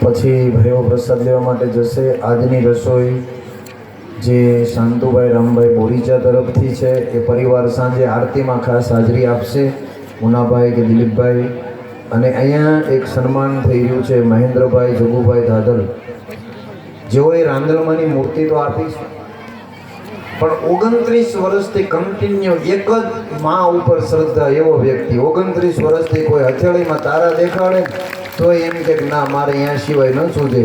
પછી ભાઈઓ પ્રસાદ લેવા માટે જશે. આજની રસોઈ જે શાંતુભાઈ રામભાઈ બોરીચા તરફથી છે, એ પરિવાર સાંજે આરતીમાં ખાસ હાજરી આપશે. મુનાભાઈ કે દિલીપભાઈ. અને અહીંયા એક સન્માન થઈ રહ્યું છે મહેન્દ્રભાઈ જગુભાઈ ધાધલ. જેઓએ રાંદલમાંની મૂર્તિ તો આપી છે. પણ ઓગણત્રીસ વર્ષથી કન્ટિન્યુ એક જ મા ઉપર શ્રદ્ધા એવો વ્યક્તિ. ઓગણત્રીસ વર્ષથી કોઈ હથેળીમાં તારા દેખાડે તો એમ કે ના, મારે અહીંયા સિવાય ન સૂજે.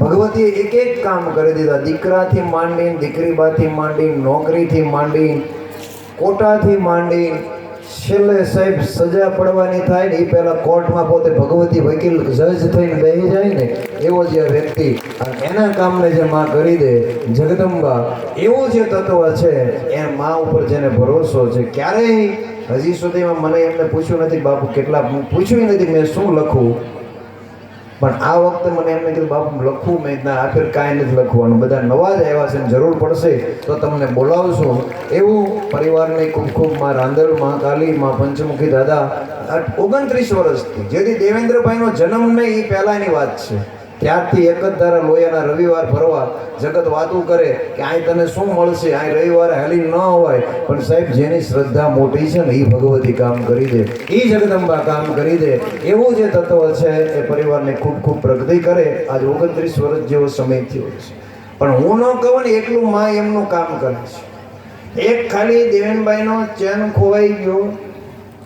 ભગવતીએ એક એક કામ કરી દીધા. દીકરાથી માંડીને, દીકરીબાથી માંડીને, નોકરીથી માંડીને, કોટાથી માંડી છેલ્લે સાહેબ સજા પડવાની થાય ને એ પહેલાં કોર્ટમાં પોતે ભગવતી વકીલ જજ થઈને બેસી જાય એવો જે વ્યક્તિ અને એના કામને જે માં કરી દે જગદંબા, એવું જે તત્વ છે, એ માં ઉપર જેને ભરોસો છે, ક્યારેય હજી સુધીમાં મને એમને પૂછ્યું નથી, બાપુ, કેટલા પૂછ્યું નથી, મેં શું લખું? પણ આ વખતે મને એમને કીધું, બાપુ લખવું મેં, ના આ કાંઈ નથી લખવાનું. બધા નવા જ આવ્યા છે ને જરૂર પડશે તો તમને બોલાવશું. એવું પરિવારને ખૂબ ખૂબમાં રાંદલમાં કાલી માં પંચમુખી દાદા ઓગણત્રીસ વર્ષથી. જેથી દેવેન્દ્રભાઈનો જન્મ નહીં, એ પહેલાંની વાત છે. ત્યારથી એક જ ધારા લોયાના રવિવાર ફરવા જગત વાતું કરે કે અહીં તને શું મળશે? અહીં રવિવારે હાલી ન હોય. પણ સાહેબ, જેની શ્રદ્ધા મોટી છે ને એ ભગવતી કામ કરી દે. એ જગદંબા કામ કરી દે. એવું જે તત્વ છે, એ પરિવારને ખૂબ ખૂબ પ્રગતિ કરે. આજ ઓગણત્રીસ વર્ષ જેવો સમય થયો છે. પણ હું ન કહું ને, એટલું માં એમનું કામ કરે છે. એક ખાલી દેવેનભાઈનો ચેન ખોવાઈ ગયો.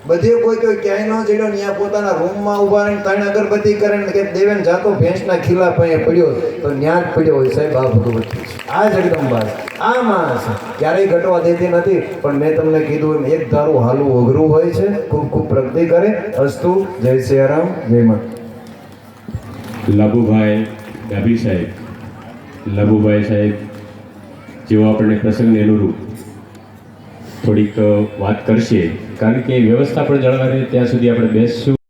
બધે કોઈ કોઈ ક્યાંય ન જડ્યો ત્યાં પોતાના રૂમમાં ઊભા રહીને ત્રણ અગરબત્તી કરે ને કે દેવેન જાતો ભેંસના ખીલા પાસે પડ્યો તો ત્યાં જ પડ્યો હોય સાહેબ આ ભગવતી. આ જગદંબા આ માણસ ક્યારેય ઘટવા દેતી નથી, પણ મેં તમને કીધું એમ, એક ધારું હાલું અઘરું હોય છે, ખૂબ ખૂબ પ્રગતિ કરે. અસ્તુ, જય સિયારામ, જય મા લાભુભાઈ ડાભી સાહેબ. લાભુભાઈ સાહેબ, જેઓ આપણને પ્રસંગને અનુરૂપ થોડીક વાત કરશે. કારણ કે વ્યવસ્થા પણ જળવાય રહે ત્યાં સુધી આપણે બેસશું.